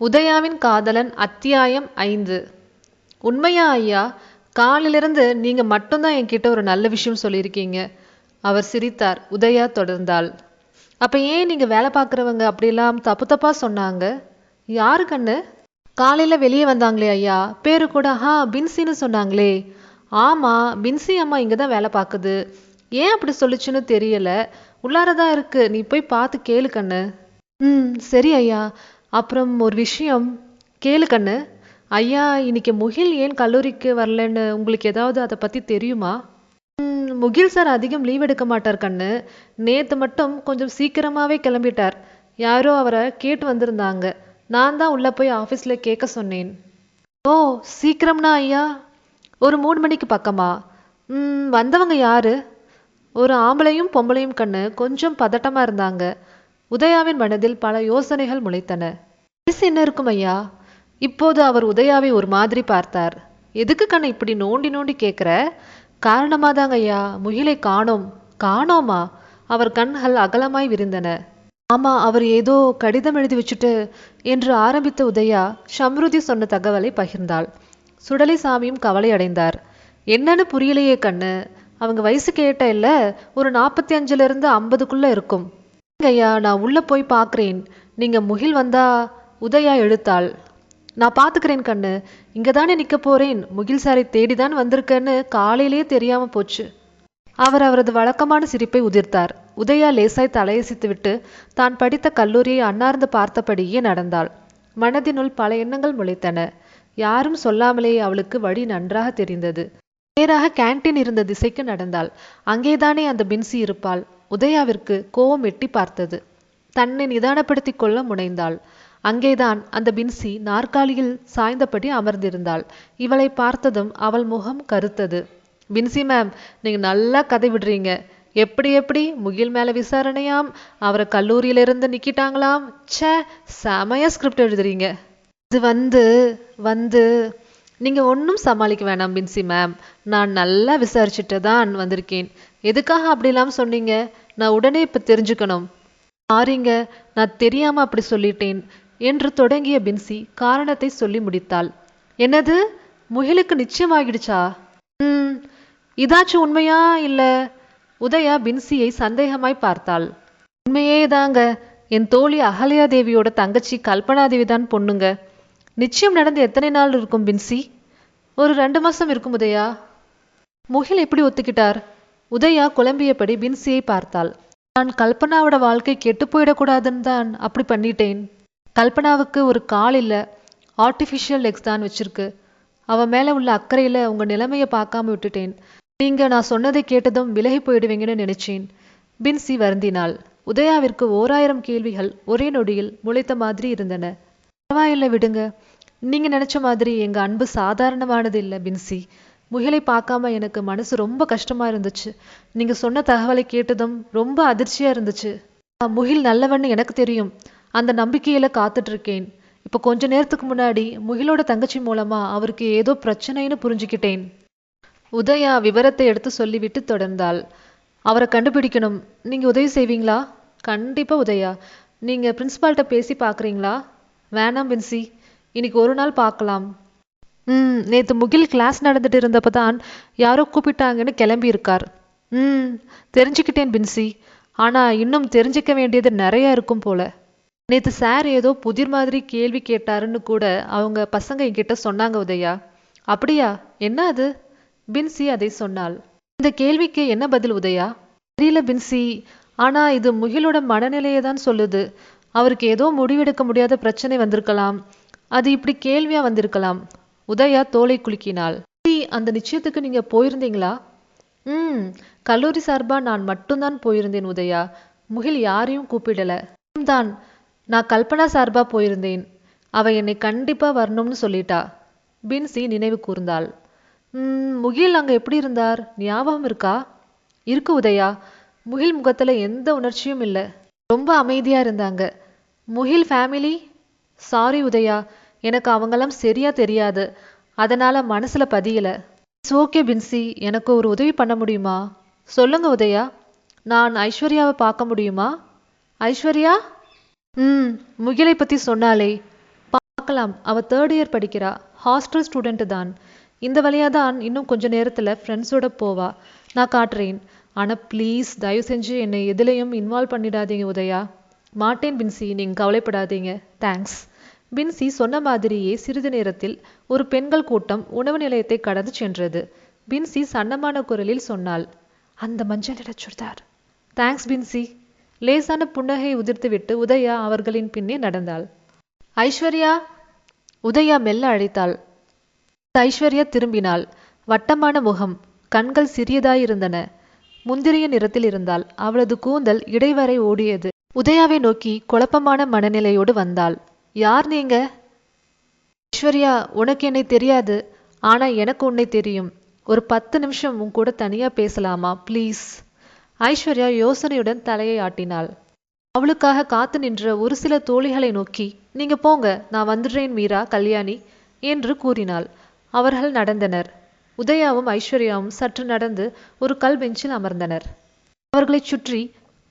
உதயாவின் காதலன் அத்தியாயம் ஐந்து. உண்மையா ஐயா காலிலிருந்து நீங்க மட்டும்தான் என்கிட்ட ஒரு நல்ல விஷயம் சொல்லியிருக்கீங்க. அவர் சிரித்தார். உதயா தொடர்ந்தாள். அப்ப ஏன் நீங்க வேலை பார்க்குறவங்க அப்படிலாம் தப்பு தப்பா சொன்னாங்க? யாரு கண்ணு? காலையில வெளியே வந்தாங்களே ஐயா பேரு கூட ஹா பின்சின்னு சொன்னாங்களே. ஆமா பின்சி அம்மா இங்க தான் வேலை பார்க்குது. ஏன் அப்படி சொல்லுச்சுன்னு தெரியல. உள்ளாரதான் இருக்கு. நீ போய் பார்த்து கேளு கண்ணு. ம் சரி ஐயா. அப்புறம் ஒரு விஷயம். கேளு கண்ணு. ஐயா இன்னைக்கு முகில் ஏன் கல்லூரிக்கு வரலன்னு உங்களுக்கு ஏதாவது அதை பத்தி தெரியுமா? முகில் சார் அதிகம் லீவ் எடுக்க மாட்டார் கண்ணு. நேத்து மட்டும் கொஞ்சம் சீக்கிரமாவே கிளம்பிட்டார். யாரோ அவரை கேட்டு வந்திருந்தாங்க. நான் தான் உள்ள போய் ஆபீஸ்ல கேட்க சொன்னேன். ஓ சீக்கிரம்னா ஐயா? ஒரு மூணு மணிக்கு பக்கமா? வந்தவங்க யாரு? ஒரு ஆம்பளையும் பொம்பளையும் கண்ணு கொஞ்சம் பதட்டமா இருந்தாங்க. உதயாவின் மனதில் பல யோசனைகள் முளைத்தன. பரிசு என்ன இருக்கும் ஐயா? இப்போது அவர் உதயாவை ஒரு மாதிரி பார்த்தார். எதுக்கு கண்ணை இப்படி நோண்டி நோண்டி கேட்குற காரணமாதாங்க ஐயா முகிலை காணோம். காணோமா? அவர் கண்கள் அகலமாய் விரிந்தன. ஆமா அவர் ஏதோ கடிதம் எழுதி வச்சுட்டு என்று ஆரம்பித்த உதயா ஷம்ருதி சொன்ன தகவலை பகிர்ந்தாள். சுடலி சாமியும் கவலை அடைந்தார். என்னன்னு புரியலையே கண்ணு. அவங்க வயசு கேட்ட இல்ல ஒரு நாற்பத்தி அஞ்சுல இருந்து ஐம்பதுக்குள்ள இருக்கும். ஐயா நான் உள்ள போய் பார்க்குறேன். நீங்க முகில் வந்தா உதயா எழுத்தாள். நான் பாத்துக்கிறேன் கண்ணு. இங்கே தானே நிக்க போறேன். முகில் சாரை தேடிதான் வந்திருக்கேன்னு காலையிலேயே தெரியாம போச்சு. அவர் அவரது வழக்கமான சிரிப்பை உதிர்த்தார். உதயா லேசாய் தலையசித்துவிட்டு தான் படித்த கல்லூரியை அன்னார்ந்து பார்த்தபடியே நடந்தாள். மனதினுள் பல எண்ணங்கள் முளைத்தன. யாரும் சொல்லாமலேயே அவளுக்கு வழி நன்றாக தெரிந்தது. நேராக கேண்டீன் இருந்த திசைக்கு நடந்தாள். அங்கேதானே அந்த பின்சி இருப்பாள். உதயாவிற்கு கோவம் எட்டி பார்த்தது. தன்னை நிதானப்படுத்திக் கொள்ள முனைந்தாள். அங்கேதான் அந்த பின்சி நாற்காலியில் சாய்ந்தபடி அமர்ந்திருந்தாள். இவளை பார்த்ததும் அவள் முகம் கருத்தது. பின்சி மேம் நீங்க நல்லா கதை விடுறீங்க. எப்படி எப்படி? முகில் மேல விசாரணையாம். அவரை கல்லூரியிலிருந்து நிக்கிட்டாங்களாம். ச்சே செமையா ஸ்கிரிப்ட் எழுதுறீங்க. இது வந்து வந்து நீங்க ஒன்றும் சமாளிக்க வேணாம் பின்சி மேம். நான் நல்லா விசாரிச்சுட்டு தான் வந்திருக்கேன். எதுக்காக அப்படிலாம் சொன்னீங்க? நான் உடனே இப்ப தெரிஞ்சுக்கணும். சாரிங்க நான் தெரியாம அப்படி சொல்லிட்டேன் என்று தொடங்கிய பின்சி காரணத்தை சொல்லி முடித்தாள். என்னது? முகிலுக்கு நிச்சயமாகிடுச்சா? ம் இதாச்சும் உண்மையா இல்ல? உதயா பின்சியை சந்தேகமாய் பார்த்தாள். உண்மையே தாங்க என் தோழி அகல்யா தேவியோட தங்கச்சி கல்பனா தேவி தான் பொண்ணுங்க. நிச்சயம் நடந்து எத்தனை நாள் இருக்கும் பின்சி? ஒரு ரெண்டு மாசம் இருக்கும் உதயா. முகில் எப்படி ஒத்துக்கிட்டார்? உதயா குழம்பியபடி பின்சியை பார்த்தாள். நான் கல்பனாவோட வாழ்க்கை கெட்டு போயிடக்கூடாதுன்னு தான் அப்படி பண்ணிட்டேன். கல்பனாவுக்கு ஒரு கால் இல்ல. ஆர்டிஃபிஷியல் லெக்ஸ் தான் வச்சிருக்கு. அவ மேல உள்ள அக்கறையில உங்க நிலைமைய பார்க்காம விட்டுட்டேன். நீங்க நான் சொன்னதை கேட்டதும் விலகி போயிடுவீங்கன்னு நினைச்சேன். பின்சி வருந்தினாள். உதயாவிற்கு ஓராயிரம் கேள்விகள் ஒரே நொடியில் முளைத்த மாதிரி இருந்தன. பரவாயில்ல விடுங்க. நீங்க நினைச்ச மாதிரி எங்க அன்பு சாதாரணமானது இல்ல பின்சி முகிலை பார்க்காம எனக்கு மனசு ரொம்ப கஷ்டமா இருந்துச்சு. நீங்க சொன்ன தகவலை கேட்டதும் ரொம்ப அதிர்ச்சியா இருந்துச்சு. ஆ, முகில் நல்லவன்னு எனக்கு தெரியும். அந்த நம்பிக்கையில காத்துட்டு இருக்கேன். இப்ப கொஞ்ச நேரத்துக்கு முன்னாடி முகிலோட தங்கச்சி மூலமா அவருக்கு ஏதோ பிரச்சனைன்னு புரிஞ்சுக்கிட்டேன். உதயா விவரத்தை எடுத்து சொல்லிவிட்டு தொடர்ந்தாள். அவரை கண்டுபிடிக்கணும். நீங்க உதவி செய்வீங்களா? கண்டிப்பா உதயா. நீங்க பிரின்சிபால்கிட்ட பேசி பாக்குறீங்களா வேணாம் பின்சி. இன்னைக்கு ஒரு நாள் பார்க்கலாம். ம் நேத்து முகில் கிளாஸ் நடந்துட்டு இருந்தப்ப தான் யாரோ கூப்பிட்டாங்கன்னு கிளம்பி இருக்கார் ம் தெரிஞ்சுக்கிட்டேன் பின்சி. ஆனா இன்னும் தெரிஞ்சுக்க வேண்டியது நிறைய இருக்கும் போல. நேத்து சார் ஏதோ புதிர் மாதிரி கேள்வி கேட்டாருன்னு கூட அவங்க பசங்க என்கிட்ட சொன்னாங்க உதயா. அப்படியா? என்ன அது? பின்சி அதை சொன்னாள். இந்த கேள்விக்கு என்ன பதில் உதயா? தெரியல பின்சி. ஆனா இது முகிலோட மனநிலையை தான் சொல்லுது. அவருக்கு ஏதோ முடிவெடுக்க முடியாத பிரச்சனை வந்திருக்கலாம். அது இப்படி கேள்வியா வந்திருக்கலாம். உதயா தோலை குலுக்கினாள். அந்த நிச்சயத்துக்கு நீங்க போயிருந்தீங்களா? ம் கல்லூரி சார்பா நான் மட்டும்தான் போயிருந்தேன் உதயா. முகில் யாரையும் கூப்பிடல. தான் நான் கல்பனா சார்பா போயிருந்தேன். அவ என்னை கண்டிப்பா வரணும்னு சொல்லிட்டா. பின்சி நினைவு கூர்ந்தாள். ம் முகில் அங்க எப்படி இருந்தார்? ஞாபகம் இருக்கா? இருக்கு உதயா. முகில் முகத்துல எந்த உணர்ச்சியும் இல்லை. ரொம்ப அமைதியா இருந்தாங்க. முகில் ஃபேமிலி? சாரி உதயா. எனக்கு அவங்கெல்லாம் சரியா தெரியாது. அதனால மனசுல பதியல. It's okay பின்சி. எனக்கு ஒரு உதவி பண்ண முடியுமா? சொல்லுங்க உதயா. நான் ஐஸ்வர்யாவை பார்க்க முடியுமா? ஐஸ்வர்யா? ம் முகிலை பத்தி சொன்னாலே. பார்க்கலாம். அவ தேர்ட் இயர் படிக்கிறா. ஹாஸ்டல் ஸ்டூடெண்ட் தான். இந்த வழியா தான் இன்னும் கொஞ்ச நேரத்துல ஃப்ரெண்ட்ஸோட போவா. நான் காட்டுறேன். ஆனா ப்ளீஸ் தயவு செஞ்சு என்னை எதுலேயும் இன்வால்வ் பண்ணிடாதீங்க உதயா. மாட்டேன் பின்சி. நீங்க கவலைப்படாதீங்க. தேங்க்ஸ் பின்சி சொன்ன மாதிரியே சிறிது நேரத்தில் ஒரு பெண்கள் கூட்டம் உணவு நிலையத்தை கடந்து சென்றது. பின்சி சன்னமான குரலில் சொன்னாள் அந்த மஞ்சள் நிற சுடிதார். தேங்க்ஸ் பின்சி லேசான புன்னகை உதிர்த்துவிட்டு உதயா அவர்களின் பின்னே நடந்தாள். ஐஸ்வர்யா உதயா மெல்ல அழைத்தாள். ஐஸ்வர்யா திரும்பினாள். வட்டமான முகம் கண்கள் சிறியதாயிருந்தன. முந்திரிய நிறத்தில் இருந்தாள். அவளது கூந்தல் இடைவரை ஓடியது. உதயாவை நோக்கி குழப்பமான மனநிலையோடு வந்தாள். யார் நீங்க? ஐஸ்வர்யா உனக்கு என்னை தெரியாது. ஆனா எனக்கு உன்னை தெரியும். ஒரு பத்து நிமிஷம் உன் கூட தனியா பேசலாமா? ப்ளீஸ் ஐஸ்வர்யா யோசனையுடன் தலையை ஆட்டினாள். அவளுக்காக காத்து நின்ற ஒரு சில தோழிகளை நோக்கி நீங்க போங்க நான் வந்துடுறேன் மீரா கல்யாணி என்று கூறினாள். அவர்கள் நடந்தனர். உதயாவும் ஐஸ்வர்யாவும் சற்று நடந்து ஒரு கல் பெஞ்சில் அமர்ந்தனர். அவர்களைச் சுற்றி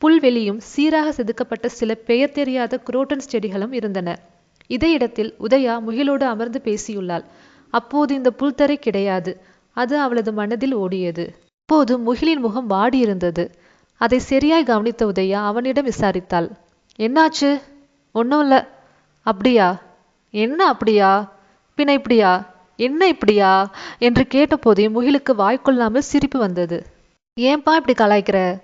புல்வெளியும் சீராக செதுக்கப்பட்ட சில பெயர் தெரியாத குரோட்டன்ஸ் செடிகளும் இருந்தன. இதே இடத்தில் உதயா முகிலோடு அமர்ந்து பேசியுள்ளாள். அப்போது இந்த புல்தரை கிடையாது. அது அவளது மனதில் ஓடியது. அப்போது முகிலின் முகம் வாடியிருந்தது. அதை சரியாய் கவனித்த உதயா அவனிடம் விசாரித்தாள். என்னாச்சு? ஒன்றும் இல்லை அப்படியா? என்ன அப்படியா? பின்ன இப்படியா? என்ன இப்படியா? என்று கேட்டபோதே முகிலுக்கு வாய்க்கொள்ளாமல் சிரிப்பு வந்தது. ஏன்பா இப்படி கலாய்க்கிற?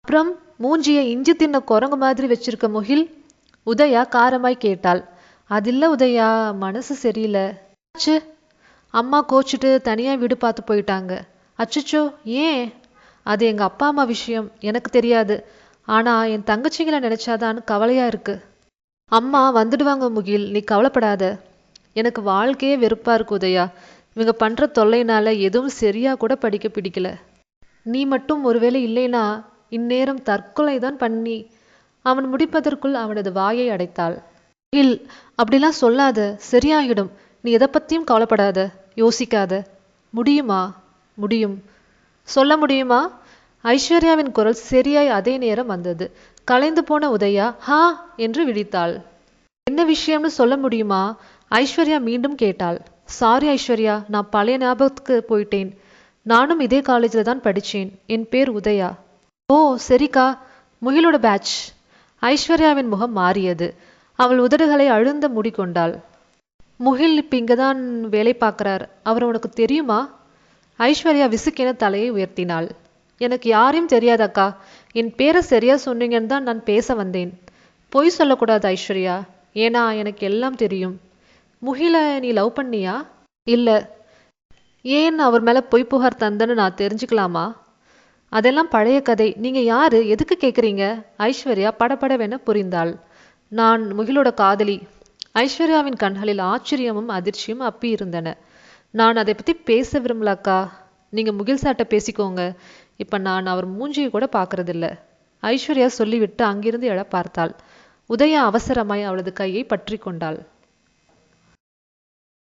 அப்புறம் மூஞ்சியை இஞ்சி தின்ன குரங்கு மாதிரி வச்சிருக்க முகில் உதயா காரமாய் கேட்டாள். அதில்ல உதயா மனசு சரியில்லை. ஆச்சு அம்மா கோச்சிட்டு தனியா வீடு பார்த்து போயிட்டாங்க. அச்சச்சோ ஏன்? அது எங்க அப்பா அம்மா விஷயம். எனக்கு தெரியாது. ஆனா என் தங்கச்சிங்களை நினச்சாதான்னு கவலையா இருக்கு. அம்மா வந்துடுவாங்க முகில். நீ கவலைப்படாத. எனக்கு வாழ்க்கையே வெறுப்பா இருக்கு உதயா. இவங்க பண்ற தொல்லைனால எதுவும் சரியா கூட படிக்க பிடிக்கல. நீ மட்டும் ஒருவேளை இல்லைனா இந்நேரம் தற்கொலை தான் பண்ணி அவன் முடிப்பதற்குள் அவனது வாயை அடைத்தாள். இல் அப்படிலாம் சொல்லாத சரியாகிடும் நீ எதை பத்தியும் கவலைப்படாத யோசிக்காத. முடியுமா? முடியும். சொல்ல முடியுமா? ஐஸ்வர்யாவின் குரல் சரியாய் அதே நேரம் வந்தது. கலைந்து போன உதயா ஹா! என்று விழித்தாள். என்ன விஷயம்னு சொல்ல முடியுமா? ஐஸ்வர்யா மீண்டும் கேட்டாள். சாரி ஐஸ்வர்யா நான் பழைய ஞாபகத்துக்கு போயிட்டேன். நானும் இதே காலேஜில் தான் படித்தேன் என் பேர் உதயா. ஓ சரிக்கா. முகிலோட பேட்ச் ஐஸ்வர்யாவின் முகம் மாறியது. அவள் உதடுகளை அழுந்த மூடிக்கொண்டாள் முகில் இப்ப இங்கதான் வேலை பார்க்கறார். அவர் உனக்கு தெரியுமா? ஐஸ்வர்யா விசுக்கென தலையை உயர்த்தினாள். எனக்கு யாரையும் தெரியாதக்கா. என் பேரை சரியா சொன்னீங்கன்னு தான் நான் பேச வந்தேன். பொய் சொல்லக்கூடாது ஐஸ்வர்யா. ஏன்னா எனக்கு எல்லாம் தெரியும். முகில நீ லவ் பண்ணியா? இல்ல. ஏன் அவர் மேல பொய் புகார் தந்தன்னு நான் தெரிஞ்சுக்கலாமா? அதெல்லாம் பழைய கதை. நீங்க யாரு? எதுக்கு கேக்குறீங்க? ஐஸ்வர்யா படபடவென புரிந்தாள். நான் முகிலோட காதலி. ஐஸ்வர்யாவின் கண்களில் ஆச்சரியமும் அதிர்ச்சியும் அப்பி இருந்தன. நான் அதை பத்தி பேச விரும்பலக்கா நீங்க முகில் சார்ட்ட பேசிக்கோங்க. இப்ப நான் அவர் மூஞ்சியை கூட பாக்குறதில்ல. ஐஸ்வர்யா சொல்லிவிட்டு அங்கிருந்து எழ பார்த்தாள். உதயா அவசரமாய் அவளது கையை பற்றி கொண்டாள்.